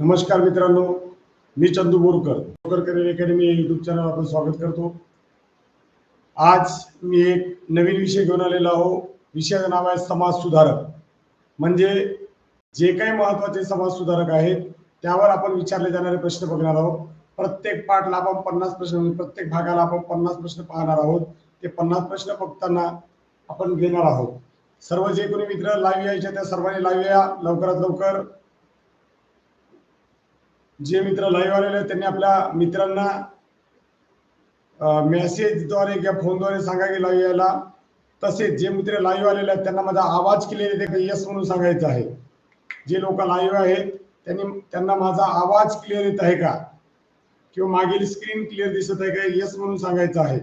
नमस्कार मित्रांनो मी चंदू बोरकर बोरकर करिअर अकॅडमी या युट्यूब चॅनल आपण स्वागत करतो. आज मी एक नवीन विषय घेऊन आलेलो आहो. विषयाचं नाव आहे समाज सुधारक. म्हणजे जे काही महत्त्वाचे समाज सुधारक आहेत त्यावर आपण विचारले जाणारे प्रश्न बघणार आहोत. प्रत्येक पाठला आपण पन्नास प्रश्न म्हणजे प्रत्येक भागाला आपण पन्नास प्रश्न पाहणार आहोत. ते पन्नास प्रश्न बघताना आपण घेणार आहोत. सर्व जे कोणी मित्र लाईव्ह यायचे त्या सर्वांनी लाईव्ह या लवकरात लवकर. जे मित्र लाईव्ह आलेले आहेत त्यांनी आपल्या मित्रांना मेसेजद्वारे किंवा फोनद्वारे सांगा की लाईव्ह यायला. तसेच जे मित्र लाईव्ह आलेले आहेत त्यांना माझा आवाज क्लिअर येते का? यस म्हणून सांगायचं आहे. जे लोक लाईव्ह आहेत त्यांनी त्यांना माझा आवाज क्लिअर येत आहे का? किंवा मागील स्क्रीन क्लिअर दिसत आहे का? यस म्हणून सांगायचं आहे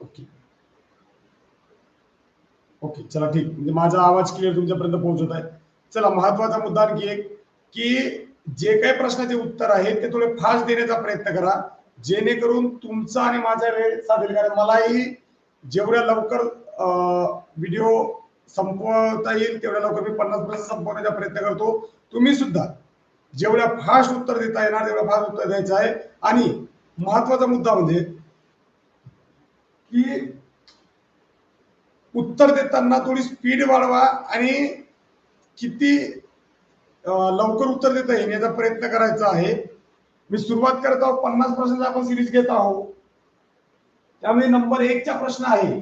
ओके ओके चला ठीक. म्हणजे माझा आवाज क्लिअर तुमच्यापर्यंत पोहोचत आहे. चला महत्त्वाचा मुद्दा आणखी एक की जे काही प्रश्नाचे उत्तर आहेत ते थोडे फास्ट देण्याचा प्रयत्न करा. जेणेकरून तुमचा आणि माझा वेळ साधेल. कारण मलाही जेवढ्या लवकर व्हिडिओ संपवता येईल तेवढ्या लवकर मी पन्नास प्रश्न संपवण्याचा प्रयत्न करतो. तुम्ही सुद्धा जेवढ्या फास्ट उत्तर देता येणार तेवढ्या फास्ट उत्तर द्यायचं आहे. आणि महत्त्वाचा मुद्दा म्हणजे की उत्तर देताना थोडी स्पीड वाढवा आणि किती लवकर उत्तर देता येईल याचा प्रयत्न करायचा आहे. मी सुरुवात करत आहोत पन्नास प्रश्नाचा आपण सिरीज घेत आहोत. त्यामुळे नंबर एकचा प्रश्न आहे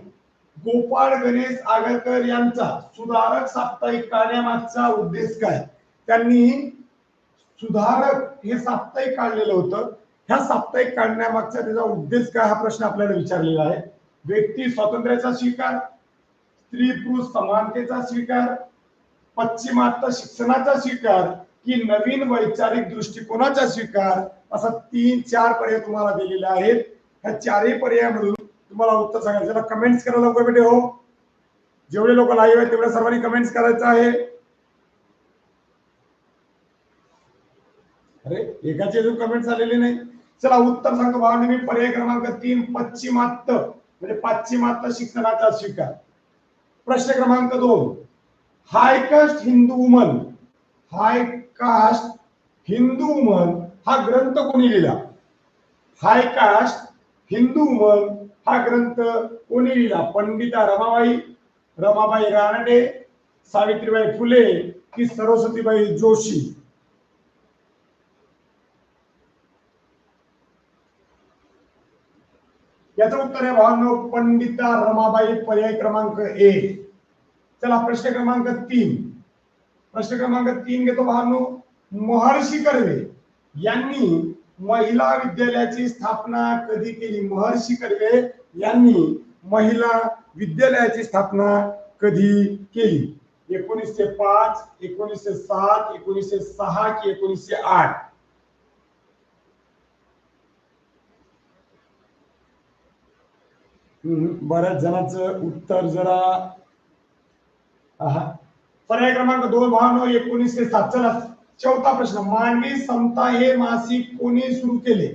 गोपाळ गणेश आगरकर यांचा सुधारक साप्ताहिक काढण्यामागचा उद्देश काय? त्यांनी सुधारक हे साप्ताहिक काढलेलं होतं. ह्या साप्ताहिक काढण्यामागचा त्याचा उद्देश काय? हा प्रश्न आपल्याला विचारलेला आहे. व्यक्ती स्वातंत्र्याचा स्वीकार स्त्री पुरुष समानतेचा स्वीकार पश्चिमात्य शिक्षणाचा स्वीकार की नवीन वैचारिक दृष्टिकोनाचा स्वीकार असा तीन चार पर्याय तुम्हाला दिलेले आहेत. ह्या चारही पर्याय मिळून तुम्हाला उत्तर सांगायचं त्याला कमेंट्स करा लवकर भेटे हो. जेवढे लोक लाईव्ह आहेत तेवढ्या सर्वांनी कमेंट्स करायचं आहे. अरे एकाचे अजून कमेंट्स आलेले नाही. चला उत्तर सांगतो भावाने मी पर्याय क्रमांक तीन पश्चिमात्य म्हणजे पाश्चिमात्य शिक्षणाचा स्वीकार. प्रश्न क्रमांक दोन. High caste Hindu woman high caste Hindu woman हा ग्रंथ कोणी लिहिला? हायकास्ट हिंदू वुमन हा ग्रंथ कोणी लिहिला? पंडिता रमाबाई रमाबाई रानडे सावित्रीबाई फुले की सरस्वतीबाई जोशी. याचं उत्तर आहे भावांनो पंडिता रमाबाई पर्याय क्रमांक एक. चला प्रश्न क्रमांक तीन. प्रश्न क्रमांक तीन घेतो भावांनो महर्षी कर्वे यांनी महिला विद्यालयाची स्थापना कधी केली? महर्षी कर्वे यांनी महिला विद्यालयाची स्थापना कधी केली? एकोणीसशे पाच एकोणीसशे सात एकोणीसशे सहा कि एकोणीसशे आठ? बऱ्याच जणांचं उत्तर जरा पर्याय क्रमांक दोन भावनो एकोणीसशे सात चला चौथा प्रश्न मानवी समता हे मासिक कोणी सुरू केले?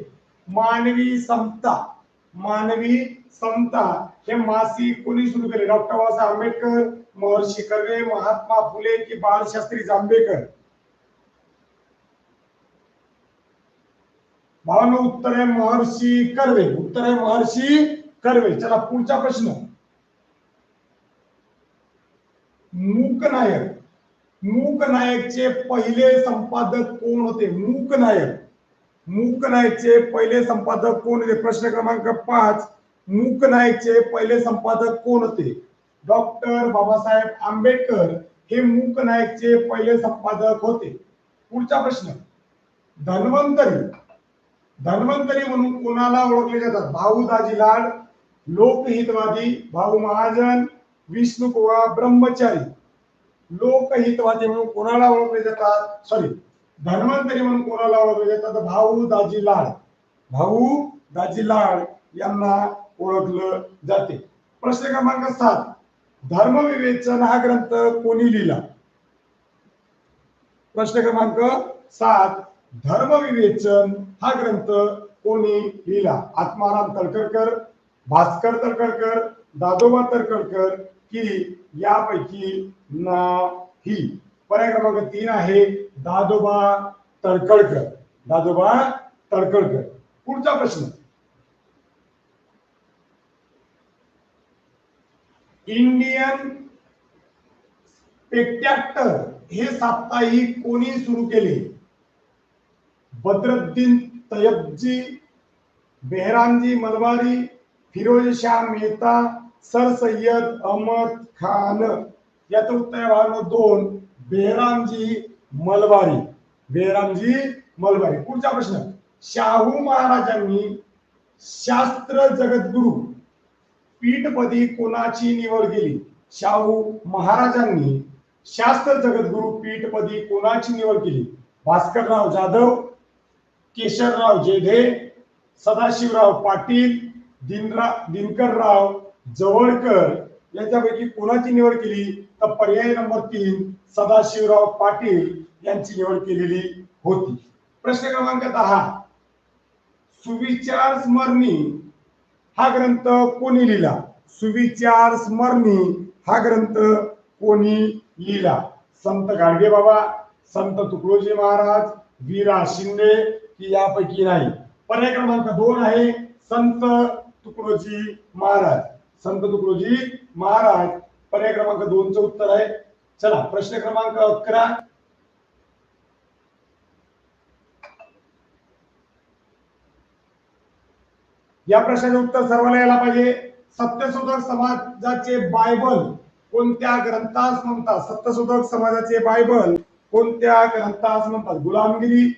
मानवी समता. मानवी समता हे मासिक कोणी सुरू केले? डॉक्टर बाबासाहेब आंबेडकर महर्षी कर्वे महात्मा फुले की बाळशास्त्री जांभेकर? भावनो उत्तर आहे महर्षी कर्वे. उत्तर आहे महर्षी कर्वे चला पुढचा प्रश्न. मूक नायक. मूक नायकचे पहिले संपादक कोण होते? मूक नायक. मूक नायकचे पहिले संपादक कोण होते? प्रश्न क्रमांक पाच. मूक नायकचे पहिले संपादक कोण होते? डॉक्टर बाबासाहेब आंबेडकर हे मूक नायकचे पहिले संपादक होते. पुढचा प्रश्न. धन्वंतरी. धन्वंतरी म्हणून कोणाला ओळखले जातात? भाऊ दाजी लाड लोकहितवादी भाऊ महाजन विष्णू कुवा ब्रह्मचारी. लोकहितवादी म्हणून कोणाला ओळखले जातात? सॉरी धन्वंतरी म्हणून कोणाला ओळखले जातात? भाऊ दाजी लाड. भाऊ दाजी लाड यांना ओळखलं जाते. प्रश्न क्रमांक सात धर्मविवेचन हा ग्रंथ कोणी लिहिला? प्रश्न क्रमांक सात धर्मविवेचन हा ग्रंथ कोणी लिहिला? आत्माराम तळकरकर भास्कर तरकडकर दादोबा तरकडकर की यापैकी नाही. पर्याय क्रमांक तीन आहे दादोबा तडकडकर दादोबा तडकडकर पुढचा प्रश्न. इंडियन स्पेक्टॅक्टर हे साप्ताहिक कोणी सुरू केले? बद्रुद्दीन तयबजी बेहरामजी मलबारी फिरोजशाह मेहता सर सय्यद अहमद खान. याचं उत्तर आहे भाग दोन बेहरामजी मलबारी. बेहरामजी मलबारी. पुढचा प्रश्न शाहू महाराजांनी शास्त्र जगद्गुरु पीठपदी कोणाची निवड केली? शाहू महाराजांनी शास्त्र जगद्गुरु पीठपदी कोणाची निवड केली? भास्करराव जाधव केशरराव जेधे सदाशिवराव पाटील दिनरा दिनकरराव जवळकर याच्यापैकी कोणाची निवड केली? तर पर्याय नंबर तीन सदाशिवराव पाटील यांची निवड केलेली होती. प्रश्न क्रमांक दहा. सुविचार स्मरणी हा ग्रंथ कोणी लिहिला? सुविचार स्मरणी हा ग्रंथ कोणी लिहिला? संत गाडगे बाबा संत तुकडोजी महाराज वीरा शिंदे की यापैकी नाही. पर्याय क्रमांक दोन आहे संत तुकडोजी महाराज संत तुकडोजी महाराज पर्याय क्रमांक दोनचं उत्तर आहे. चला प्रश्न क्रमांक अकरा. या प्रश्नाचे उत्तर सर्वांना यायला पाहिजे. सत्यशोधक समाजाचे बायबल कोणत्या ग्रंथास म्हणतात? सत्यशोधक समाजाचे बायबल कोणत्या ग्रंथास म्हणतात? गुलामगिरी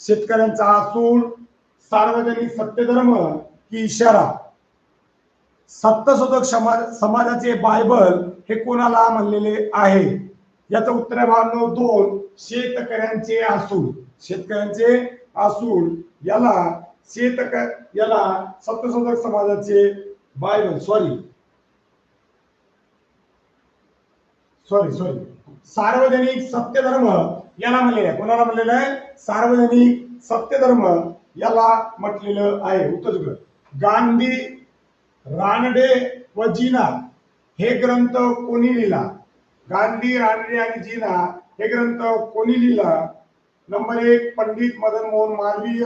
शेतकऱ्यांचा आसूड सार्वजनिक सत्यधर्म की इशारा? सत्यशोधक समाज समाजाचे बायबल हे कोणाला म्हणलेले आहे? याचं उत्तर आहे भावनो दोन शेतकऱ्यांचे आसूड शेतकऱ्यांचे आसूड याला शेतक याला सत्यशोधक समाजाचे बायबल सॉरी सॉरी सॉरी सार्वजनिक सत्यधर्म याला म्हणलेलं आहे. कोणाला म्हणलेलं आहे? सार्वजनिक सत्यधर्म याला म्हटलेलं आहे. उत्तर गांधी रानडे व जीना हे ग्रंथ कोणी लिहिला? गांधी रानडे आणि जीना हे ग्रंथ कोणी लिहिला? नंबर एक पंडित मदन मोहन मालवीय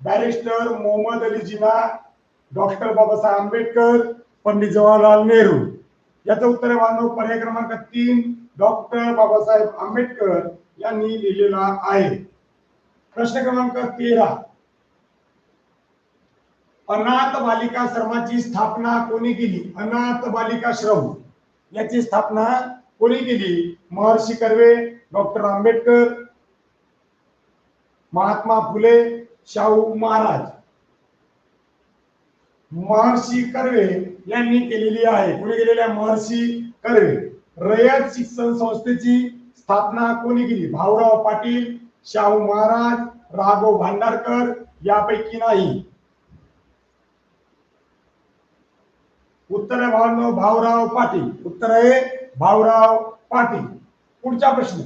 बॅरिस्टर मोहम्मद अली जिना डॉक्टर बाबासाहेब आंबेडकर पंडित जवाहरलाल नेहरू. याचं उत्तर आहे बांधव पर्याय क्रमांक तीन डॉक्टर बाबासाहेब आंबेडकर यांनी लिहिलेला आहे. प्रश्न क्रमांक तेरा. अनाथ बालिका श्रमाची स्थापना कोणी केली? अनाथ बालिका श्रम. याची स्थापना कोणी केली? महर्षी कर्वे डॉक्टर आंबेडकर महात्मा फुले शाहू महाराज. महर्षी कर्वे यांनी केलेली आहे. कोणी केलेली आहे? महर्षी कर्वे. रयत शिक्षण संस्थेची स्थापना कोणी केली? भाऊराव पाटील शाहू महाराज राघव भांडारकर यापैकी नाही. उत्तर आहे भावराव भाऊराव पाटील. उत्तर आहे भाऊराव पाटील. पुढचा प्रश्न.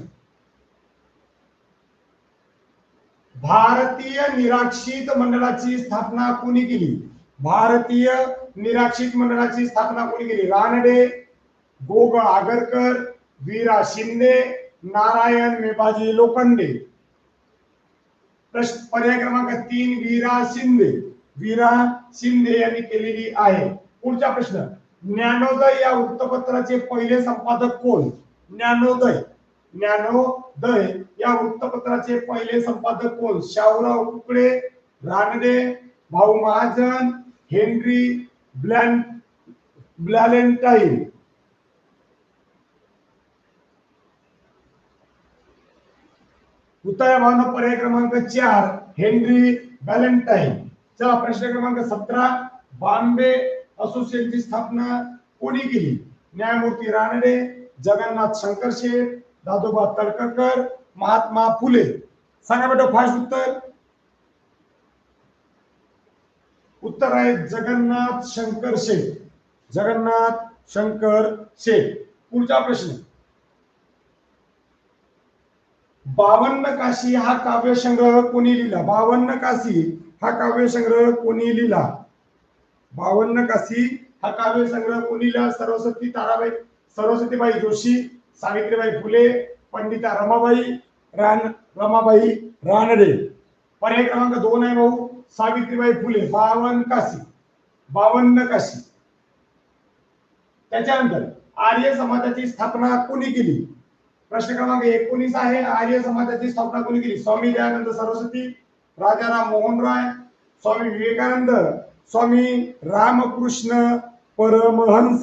भारतीय निराक्षित मंडळाची स्थापना कोणी केली? भारतीय निराक्षित मंडळाची स्थापना कोणी केली? रानडे गोग आगरकर वीरा शिंदे नारायण मेबाजी लोखंडे. प्रश्न पर्याय क्रमांक तीन वीरा शिंदे. वीरा शिंदे यांनी केलेली आहे. पुढचा प्रश्न. ज्ञानोदय या वृत्तपत्राचे पहिले संपादक कोण? ज्ञानोदय. ज्ञानोदय या वृत्तपत्राचे पहिले संपादक कोण? शाहूराव कुकडे रानडे भाऊ महाजन हेनरी ब्लॅन ब्लॅलेंटाईन. उत्तर भावना पर्याय क्रमांक चार हेनरी व्हॅलेंटाईन चला प्रश्न क्रमांक सतरा बॉम्बे असोसिएशनची स्थापना कोणी केली? न्यायमूर्ती रानडे जगन्नाथ शंकर शेठ दादोबा तळकरकर महात्मा फुले. सांगा बेटा फास्ट उत्तर. उत्तर आहे जगन्नाथ शंकर शेठ जगन्नाथ शंकर शेठ पुढचा प्रश्न. बावन्न काशी हा काव्यसंग्रह कोणी लिहिला? बावन्न काशी हा काव्यसंग्रह कोणी लिहिला? बावन्न कासी हा काव्य संग्रह कोणी सरस्वती ताराबाई सरस्वतीबाई जोशी सावित्रीबाई फुले पंडिता रमाबाई रान रमाबाई रानडे. पर्याय क्रमांक दोन आहे भाऊ सावित्रीबाई फुले बावन काशी बावन्न काशी त्याच्यानंतर आर्य समाजाची स्थापना कोणी केली? प्रश्न क्रमांक एकोणीस आहे आर्य समाजाची स्थापना कोणी केली? स्वामी दयानंद सरस्वती राजाराम मोहन राय स्वामी विवेकानंद स्वामी रामकृष्ण परमहंस.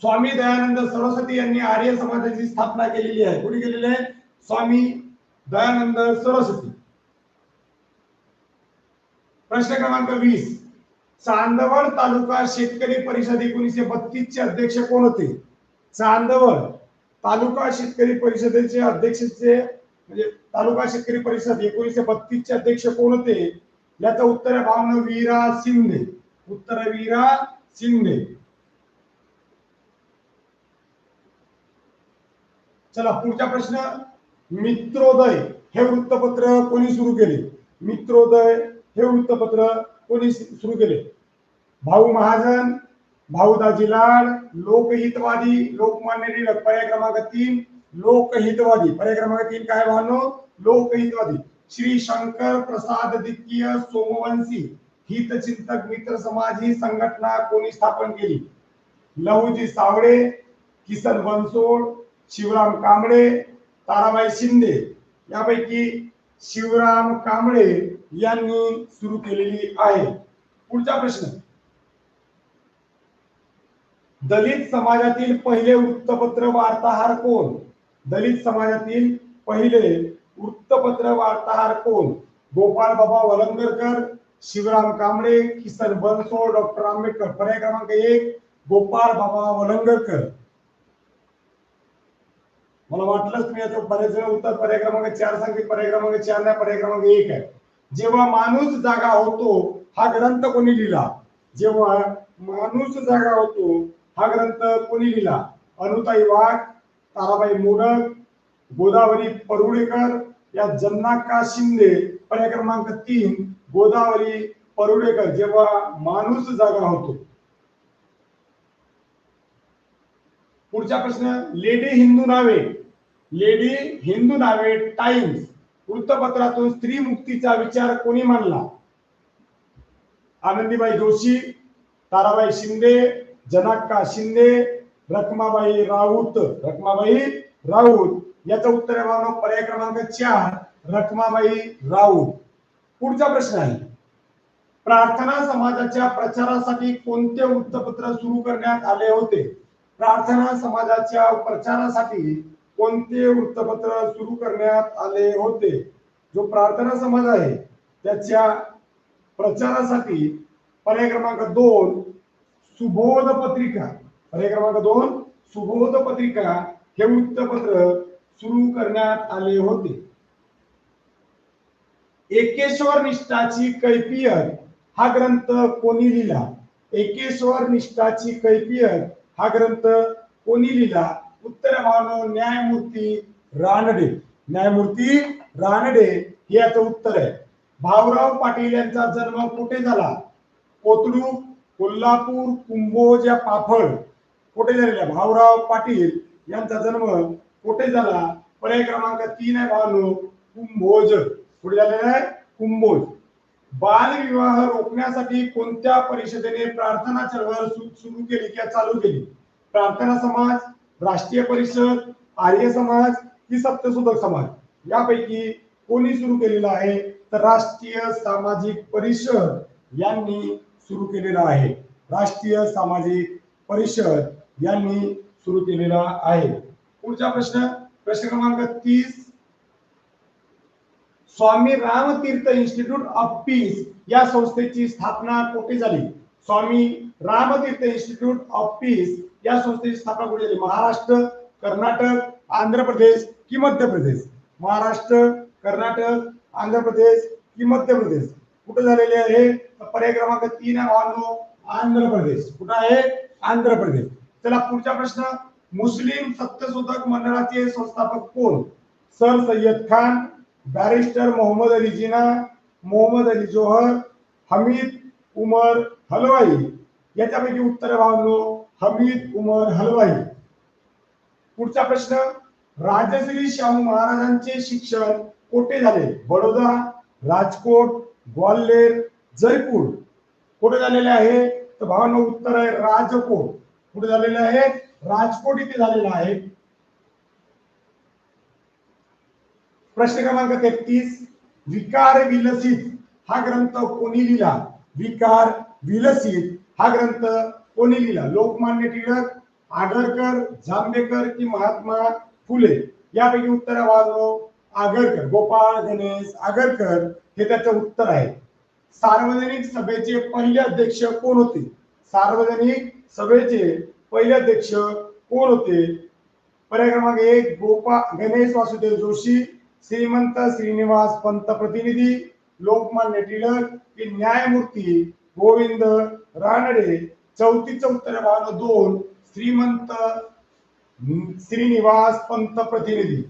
स्वामी दयानंद सरस्वती यांनी आर्य समाजाची स्थापना केलेली आहे. कोणी केलेली आहे? स्वामी दयानंद सरस्वती. प्रश्न क्रमांक वीस. चांदवड तालुका शेतकरी परिषद एकोणीसशे बत्तीस चे अध्यक्ष कोण होते? चांदवड तालुका शेतकरी परिषदेचे अध्यक्षचे म्हणजे तालुका शेतकरी परिषद एकोणीसशे बत्तीस चे अध्यक्ष कोण होते? याचं उत्तर आहे भावना वीरा शिंदे. उत्तर वीरा शिंदे. चला पुढचा प्रश्न. मित्रोदय हे वृत्तपत्र कोणी सुरू केले? मित्रोदय हे वृत्तपत्र कोणी सुरू केले? भाऊ महाजन भाऊ दाजी लाड लोकहितवादी लोकमान्य टिळक पर्याय क्रमांक तीन लोकहितवादी. पर्याय क्रमांक तीन काय भावनो? लोकहितवादी. श्री शंकर प्रसाद द्वितीय सोमवंशी हितचिंतक मित्र समाज ही संघटना कोणी स्थापन केली? लहूजी सावळे किसन बनसोड शिवराम कांबळे ताराबाई शिंदे. यापैकी शिवराम कांबळे यांनी सुरू केलेली आहे. पुढचा प्रश्न. दलित समाजातील पहिले वृत्तपत्र वार्ताहर कोण? दलित समाजातील पहिले वृत्तपत्र वार्ताहर कोण? गोपाळ बाबा वलंगरकर शिवराम कांबळे किसन बनसोड डॉक्टर आंबेडकर. पर्याय क्रमांक एक गोपाळ बाबा वलंगरकर. मला वाटलंच तुम्ही याचं बरेच वेळ उत्तर पर्याय क्रमांक चार सांगितले पर्याय क्रमांक चार नाही पर्याय क्रमांक एक आहे. जेव्हा माणूस जागा होतो हा ग्रंथ कोणी लिहिला? जेव्हा माणूस जागा होतो हा ग्रंथ कोणी लिहिला? अनुताई वाघ ताराबाई मोडक गोदावरी परुडेकर या जन्नाका शिंदे पर्याय क्रमांक तीन गोदावरी परुडेकर जेव्हा माणूस जागा होतो. पुढचा प्रश्न लेडी हिंदू नावे. लेडी हिंदू नावे टाइम्स. वृत्तपत्रातून स्त्री मुक्तीचा विचार कोणी मांडला? आनंदीबाई जोशी ताराबाई शिंदे जनाक्का शिंदे रखमाबाई राऊत रखमाबाई राऊत. याचं उत्तर आहे बाबांनो, पर्याय क्रमांक चार रखमाबाई राऊत. पुढचा प्रश्न आहे. प्रार्थना समाजाच्या प्रचारासाठी कोणते वृत्तपत्र सुरू करण्यात आले होते? प्रार्थना समाजाच्या प्रचारासाठी कोणते वृत्तपत्र सुरू करण्यात आले होते? जो प्रार्थना समाज आहे त्याच्या प्रचारासाठी पर्याय क्रमांक दोन सुबोध पत्रिका. पर्याय क्रमांक दोन सुबोध पत्रिका हे वृत्तपत्र सुरू करण्यात आले होते. एकेश्वर निष्ठाची कैफियत हा ग्रंथ कोणी लिहिला? एकेश्वर निष्ठाची कैफियत हा ग्रंथ कोणी लिहिला? उत्तर मानो न्यायमूर्ती रानडे. न्यायमूर्ती रानडे हे याचं उत्तर आहे. भाऊराव पाटील यांचा जन्म कुठे झाला? कोथरूड कोल्हापूर कुंभोज या पाफळ कुठे झालेला भाऊराव पाटील यांचा जन्म कुठे झाला? पर्याय क्रमांक तीन आहे भावनो कुंभोज. कुठे झालेला आहे? कुंभोज. बालविवाह रोखण्यासाठी कोणत्या परिषदेने प्रार्थना चळवळ सु- सुरू केली किंवा चालू केली? प्रार्थना समाज राष्ट्रीय परिषद आर्य समाज की सत्यशोधक समाज? यापैकी कोणी सुरू केलेला आहे? तर राष्ट्रीय सामाजिक परिषद यांनी सुरू केलेला आहे. राष्ट्रीय सामाजिक परिषद. यांनी सुरू केलेला आहे. पुढचा प्रश्न प्रश्न क्रमांक तीस. Swami Ramtirth institute of peace या संस्थेची स्थापना कुठे झाली? Swami Ramtirth institute of peace या संस्थेची स्थापना कुठे झाली? महाराष्ट्र कर्नाटक आंध्र प्रदेश की मध्य प्रदेश? महाराष्ट्र कर्नाटक आंध्र प्रदेश की मध्य प्रदेश. कुठे झालेले आहे? पर्याय क्रमांक तीन आहे आंध्र प्रदेश. कुठं आहे? आंध्र प्रदेश. चला पुढचा प्रश्न. मुस्लिम सत्यशोधक मंडळाचे संस्थापक कोण? Sir Syed Khan barrister Mohammad Ali Jinnah Mohammad Ali Johar Hamid Umar Halwai. याच्यापैकी उत्तर भावलो हमीद उमर हलवाई. पुढचा प्रश्न. राजश्री शाहू महाराजांचे शिक्षण कोठे झाले? बडोदा राजकोट ग्वाल्हेर जयपूर. कुठे झालेले आहे? तर भावांनो उत्तर आहे राजकोट. कुठे झालेलं आहे राजकोट इथे झालेला आहे. प्रश्न क्रमांक तेहतीस विकार विलसित हा ग्रंथ कोणी लिहिला? विकार विलसित हा ग्रंथ कोणी लिहिला? लोकमान्य टिळक आगरकर जांभेकर की महात्मा फुले? यापैकी उत्तर वाजव आगरकर गोपाळ गणेश आगरकर. हे त्याचं उत्तर आहे. सार्वजनिक सभेचे पहिले अध्यक्ष कोण होते? सार्वजनिक सभेचे पहिले अध्यक्ष कोण होते? पर्याय क्रमांक एक गोपाळ गणेश वासुदेव जोशी श्रीमंत श्रीनिवास पंत प्रतिनिधी लोकमान्य टिळक की न्यायमूर्ती गोविंद रानडे चौथीचं उत्तर भाग दोन श्रीमंत श्रीनिवास पंत प्रतिनिधी.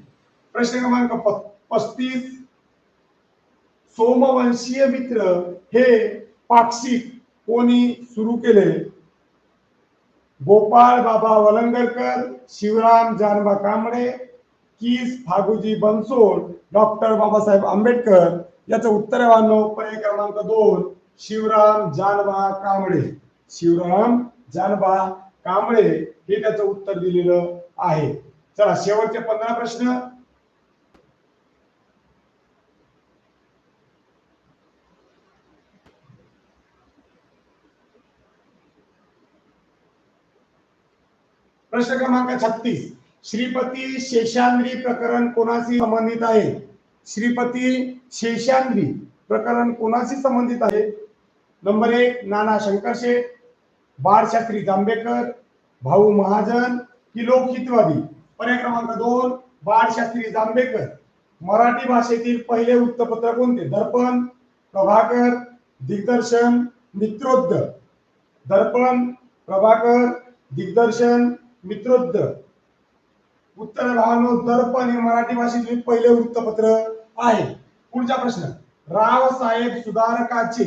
प्रश्न क्रमांक प- पस्तीस सोमवंशीय मित्र हे पाक्षिक कोणी सुरू केले? गोपाळ बाबा वलंगरकर शिवराम जानबा कांबळे किस फागुजी बनसोड डॉक्टर बाबासाहेब आंबेडकर. याचं उत्तर आहे पर्याय क्रमांक दोन शिवराम जानबा कांबळे. शिवराम जानबा कांबळे हे त्याचं उत्तर दिलेलं आहे. चला शेवटचे पंधरा प्रश्न. प्रश्न क्रमांक छत्तीस. श्रीपती शेषांद्री प्रकरण कोणाशी संबंधित आहे? श्रीपती शेषांद्री प्रकरण कोणाशी संबंधित आहे? नंबर एक नाना शंकरशेठ बाळशास्त्री जांभेकर भाऊ महाजन की लोकहितवादी पर्याय क्रमांक दोन बाळशास्त्री जांभेकर. मराठी भाषेतील पहिले वृत्तपत्र कोणते? दर्पण प्रभाकर दिग्दर्शन मित्रोद्ध दर्पण प्रभाकर दिग्दर्शन मित्रोद्ध उत्तर भावानो दर्पण हे मराठी भाषेतील पहिले वृत्तपत्र आहे. पुढचा प्रश्न रावसाहेब सुधारकाचे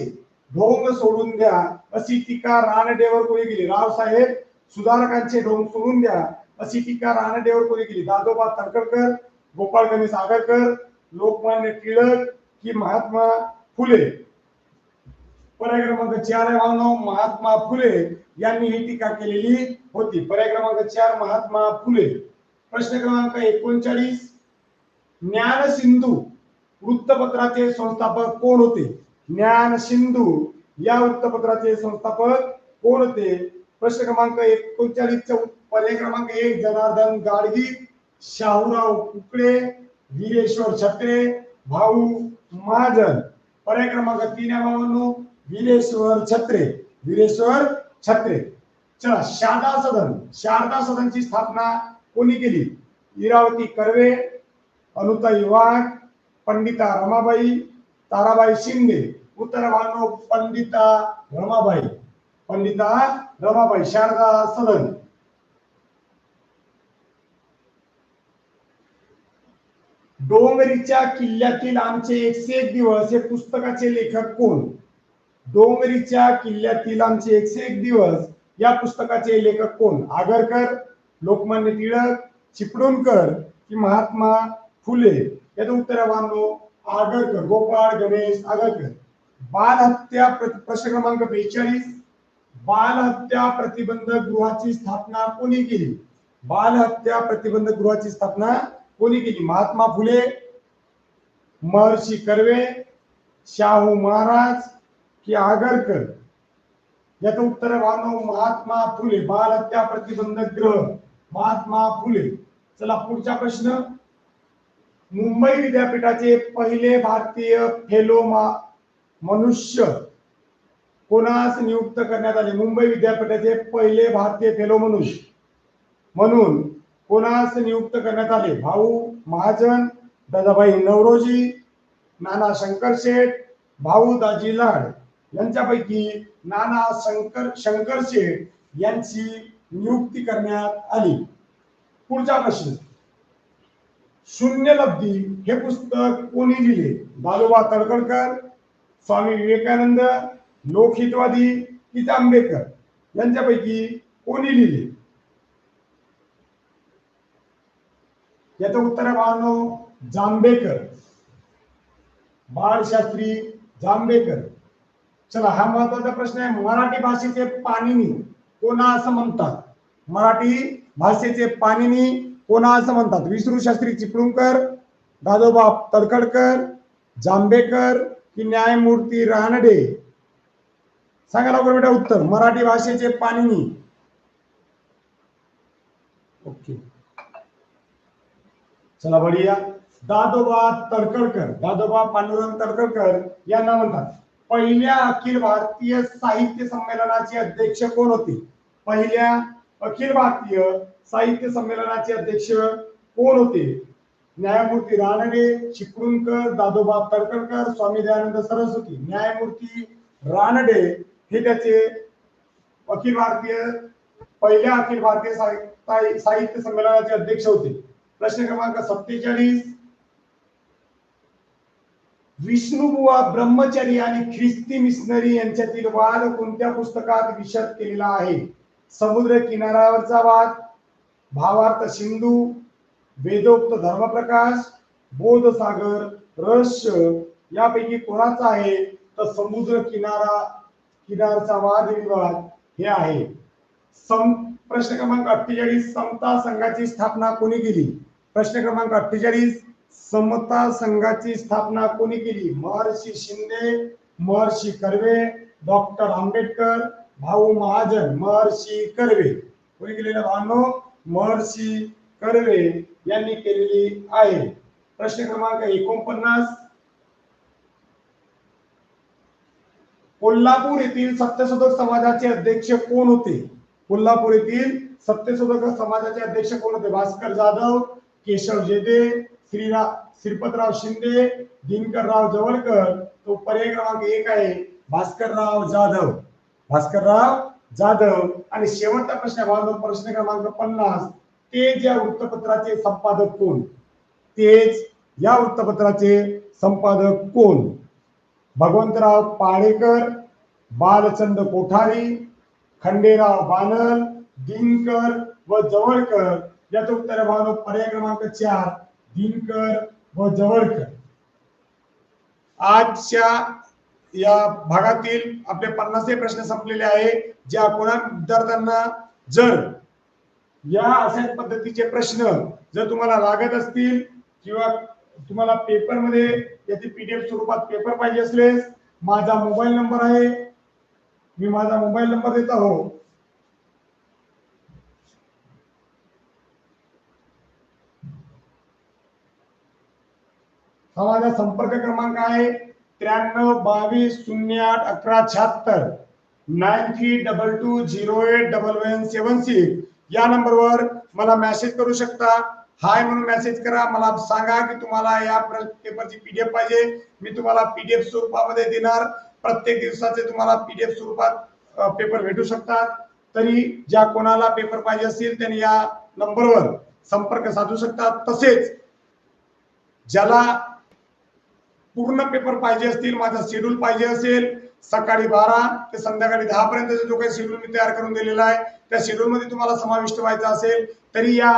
ढोंग सोडून द्या अशी टीका रानडेवर कोणी केली? रावसाहेब सुधारकांचे ढोंग सोडून द्या अशी टीका रानडेवर कोणी केली? दादोबा तळकरकर गोपाळ गणेश आगरकर लोकमान्य टिळक की महात्मा फुले? पर्याय क्रमांक चार आहे भावनो महात्मा फुले यांनी ही टीका केलेली होती. पर्याय क्रमांक चार महात्मा फुले. प्रश्न क्रमांक एकोणचाळीस ज्ञान सिंधू वृत्तपत्राचे संस्थापक कोण होते? ज्ञान सिंधू या वृत्तपत्राचे संस्थापक कोण होते? प्रश्न क्रमांक एकोणचाळीस पर्याय क्रमांक एक जनार्दन गाडगी शाहूराव कुकडे वीरेश्वर छत्रे भाऊ महाजन. पर्याय क्रमांक तीन आहे भावांनो वीरेश्वर छत्रे वीरेश्वर छत्रे. चला शारदा सदन शारदा सदनची स्थापना कोणी केली? इरावती कर्वे अनुताई वाघ पंडिता रमाबाई ताराबाई शिंदे. उत्तर भानो पंडिता रमाबाई पंडिता रमाबाई शारदा सदन. डोंगरीच्या किल्ल्यातील आमचे एकशे एक दिवस हे पुस्तकाचे लेखक कोण? डोंगरीच्या किल्ल्यातील आमचे एकशे एक दिवस या पुस्तकाचे लेखक कोण? आगरकर लोकमान्य टिळक चिपळूणकर की महात्मा फुले? याचं उत्तर आहे बांधव आगरकर गोपाळ गणेश आगरकर. बाल हत्या प्रश्न क्रमांक बेचाळीस. बाल हत्या गृहाची स्थापना कोणी केली? बाल हत्या गृहाची स्थापना कोणी केली? महात्मा फुले महर्षी कर्वे शाहू महाराज की आगरकर याचं उत्तर आहे बांधव महात्मा फुले बाल हत्या प्रतिबंधक ग्रह महात्मा फुले. चला पुढचा प्रश्न. मुंबई विद्यापीठाचे पहिले भारतीय फेलो मा मनुष्य कोणास नियुक्त करण्यात आले? मुंबई विद्यापीठाचे पहिले भारतीय फेलो मनुष्य. म्हणून कोणास नियुक्त करण्यात आले? भाऊ महाजन दादाभाई नवरोजी नाना शंकर शेठ भाऊ दाजी लाड. यांच्यापैकी नाना शंकर शंकर शेठ यांची नियुक्ती करण्यात आली. पुढचा प्रश्न. शून्य लब्धी हे पुस्तक कोणी लिहिले? बालोबा तळकरकर स्वामी विवेकानंद लोकहितवादी की आंबेडकर यांच्यापैकी कोणी लिहिले? याचं उत्तर आहे जांभेकर. बाळशास्त्री जांभेकर. चला हा महत्त्वाचा प्रश्न आहे. मराठी भाषेचे पाणिनी कोणा असं म्हणतात? मराठी भाषेचे पाणिनी कोणा असं म्हणतात? विष्णू शास्त्री चिपळूणकर दादोबा तडखडकर जांभेकर की न्यायमूर्ती रानडे? सांगा लवकर बेटा उत्तर. मराठी भाषेचे पाणिनी. ओके. चला बढिया. दादोबा तडकडकर दादोबा पांडुरंग तडकडकर यांना म्हणतात. पहिल्या अखिल भारतीय साहित्य संमेलनाचे अध्यक्ष कोण होते? पहिल्या अखिल भारतीय साहित्य संमेलनाचे अध्यक्ष कोण होते? न्यायमूर्ती रानडे चिपळूणकर दादोबा तडकरकर स्वामी दयानंद सरस्वती. न्यायमूर्ती रानडे हे त्याचे अखिल भारतीय पहिल्या अखिल भारतीय साहित्य संमेलनाचे अध्यक्ष होते. प्रश्न क्रमांक सत्तेचाळीस विष्णुबुवा ब्रह्मचारी आणि ख्रिस्ती मिशनरी यांच्यातील वाद कोणत्या पुस्तकात विशद केलेला आहे? समुद्र किनाऱ्यावरचा वाद भावार्थ सिंधू वेदोक्त धर्मप्रकाश बोधसागर रहस्य यापैकी कोणाचा आहे? तर समुद्र किनारा किनारचा वाद विवाद हे आहे. सम प्रश्न क्रमांक अठ्ठेचाळीस समता संघाची स्थापना कोणी केली? प्रश्न क्रमांक अठ्ठेचाळीस समता संघाची स्थापना कोणी केली? महर्षी शिंदे महर्षी कर्वे डॉक्टर आंबेडकर भाऊ महाजन महर्षी कर्वे. कोणी केलेलं भानो महर्षी कर्वे यांनी केलेली आहे. प्रश्न क्रमांक एकोणपन्नास. कोल्हापूर येथील सत्यशोधक समाजाचे अध्यक्ष कोण होते? कोल्हापूर येथील सत्यशोधक समाजाचे अध्यक्ष कोण होते? भास्कर जाधव केशव जेदे श्रीरा श्रीपतराव शिंदे दिनकरराव जवळकर तो पर्याय क्रमांक एक आहे भास्करराव जाधव. भास्करराव जाधव आणि शेवटचा प्रश्न बांधव प्रश्न क्रमांक पन्नास. तेज या वृत्तपत्राचे संपादक कोण? तेज या वृत्तपत्राचे संपादक कोण? भगवंतराव पाडेकर बालचंद कोठारी खंडेराव बानल दिनकर व जवळकर. याचं उत्तर आहे भावनो पर्याय क्रमांक चार. दिनकर व जवळकर. आजच्या या भागातील आपले पन्नासही प्रश्न संपलेले आहे. ज्या कोणा विद्यार्थ्यांना जर या अशाच पद्धतीचे प्रश्न जर तुम्हाला लागत असतील किंवा तुम्हाला पेपरमध्ये याची पीडीएफ स्वरूपात पेपर पाहिजे असलेस माझा मोबाईल नंबर आहे. मी माझा मोबाईल नंबर देत आहो. हा माझा संपर्क क्रमांक आहे त्र्याण्णव बावीस शून्य आठ अकरा शहात्तर. Nine three double two zero eight double one seven six. या नंबरवर मला मेसेज करू शकता. हाय म्हणून मेसेज करा. मला सांगा की तुम्हाला या प्र- पेपरची पीडीएफ पाहिजे. मी तुम्हाला पीडीएफ स्वरूपामध्ये देणार. प्रत्येक दिवसाचे तुम्हाला पीडीएफ स्वरूपात पेपर भेटू शकतात. तरी ज्या कोणाला पेपर पाहिजे असतील त्यांनी या नंबरवर संपर्क साधू शकतात. तसेच ज्याला पूर्ण पेपर पाहिजे असतील माझा शेड्यूल पाहिजे असेल सकाळी बारा ते संध्याकाळी दहा पर्यंत जो काही शेड्यूल मी तयार करून दिलेला आहे त्या शेड्यूल मध्ये तुम्हाला समाविष्ट व्हायचा असेल तरी या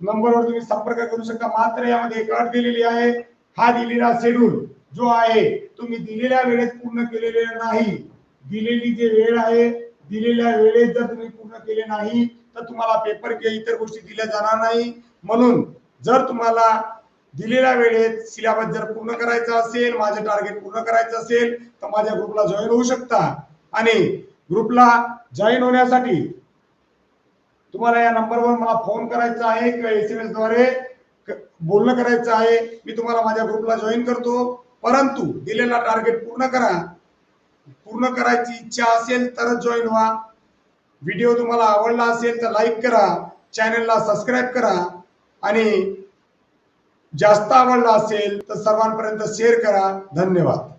नंबरवर तुम्ही संपर्क करू शकता. मात्र यामध्ये एक अट दिलेली आहे हा दिलेला शेड्यूल जो आहे तुम्ही दिलेल्या वेळेत पूर्ण केलेले नाही. दिलेली जी वेळ आहे दिलेल्या वेळेत जर तुम्ही पूर्ण केले नाही तर तुम्हाला पेपर किंवा इतर गोष्टी दिल्या जाणार नाही. म्हणून जर तुम्हाला दिलेल्या वेळेत सिलेबस जर पूर्ण करायचा असेल माझे टार्गेट पूर्ण करायचं असेल तर माझ्या ग्रुपला जॉईन होऊ शकता. आणि ग्रुपला जॉईन होण्यासाठी तुम्हाला या नंबरवर मला फोन करायचा आहे किंवा एस एम एसद्वारे बोलणं करायचं आहे. मी तुम्हाला माझ्या ग्रुपला जॉईन करतो. परंतु दिलेला टार्गेट पूर्ण करा. पूर्ण करायची इच्छा असेल तरच जॉईन व्हा. व्हिडिओ तुम्हाला आवडला असेल तर लाईक करा. चॅनलला सबस्क्राईब करा. आणि जास्त आवडला असेल तर सर्वांपर्यंत शेअर करा. धन्यवाद.